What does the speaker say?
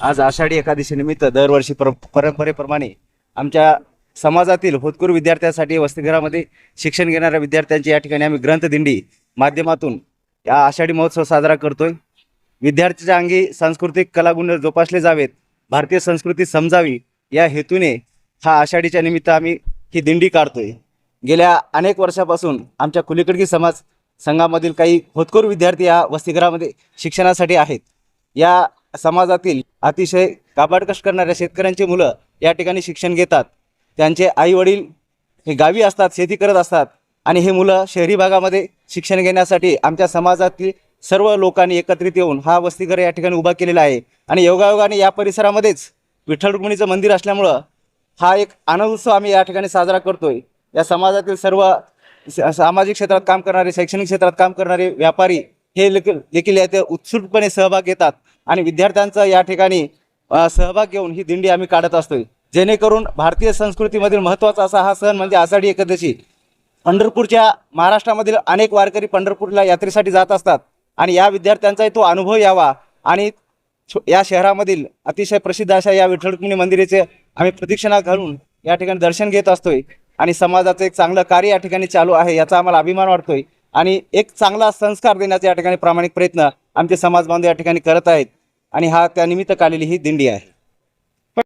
आज आषाढी एकादशीनिमित्त दरवर्षी पर परंपरेप्रमाणे आमच्या समाजातील होतकूर विद्यार्थ्यांसाठी वसतिगृहामध्ये शिक्षण घेणाऱ्या विद्यार्थ्यांची या ठिकाणी आम्ही ग्रंथदिंडी माध्यमातून या आषाढी महोत्सव साजरा करतोय. विद्यार्थ्याच्या अंगी सांस्कृतिक कलागुण जोपासले जावेत. भारतीय संस्कृती समजावी या हेतूने हा आषाढीच्या निमित्त आम्ही ही दिंडी काढतोय. गेल्या अनेक वर्षापासून आमच्या कुलीकडकी समाज संघामधील काही होतकूर विद्यार्थी या वसतिगृहामध्ये शिक्षणासाठी आहेत. या समाजातील अतिशय काबाडकष्ट करणाऱ्या शेतकऱ्यांची मुलं या ठिकाणी शिक्षण घेतात. त्यांचे आई वडील हे गावी असतात शेती करत असतात आणि हे मुलं शहरी भागामध्ये शिक्षण घेण्यासाठी आमच्या समाजातील सर्व लोकांनी एकत्रित येऊन हा वस्तीघर या ठिकाणी उभा केलेला आहे. आणि योगायोगाने या परिसरामध्येच विठ्ठल रुक्मिणीचं मंदिर असल्यामुळं हा एक आनंद उत्सव आम्ही या ठिकाणी साजरा करतोय. या समाजातील सर्व सामाजिक क्षेत्रात काम करणारे शैक्षणिक क्षेत्रात काम करणारे व्यापारी हे देखील देखील यात उत्सुकपणे सहभाग घेतात आणि विद्यार्थ्यांचा या ठिकाणी सहभाग घेऊन ही दिंडी आम्ही काढत असतोय. जेणेकरून भारतीय संस्कृतीमधील महत्त्वाचा असा हा सण म्हणजे आषाढी एकादशी. पंढरपूरच्या महाराष्ट्रामधील अनेक वारकरी पंढरपूरला यात्रेसाठी जात असतात आणि या विद्यार्थ्यांचाही तो अनुभव यावा आणि या शहरामधील अतिशय प्रसिद्ध अशा या विठ्ठल मंदिराचे आम्ही प्रदक्षिणा घालून या ठिकाणी दर्शन घेत असतोय आणि समाजाचं एक चांगलं कार्य या ठिकाणी चालू आहे याचा आम्हाला अभिमान वाटतोय. आणि एक चांगला संस्कार देण्याचा या ठिकाणी प्रामाणिक प्रयत्न आमचे समाज बांधव या ठिकाणी करत आहेत. आणि हा त्यानिमित्त काढलेली ही दिंडी आहे.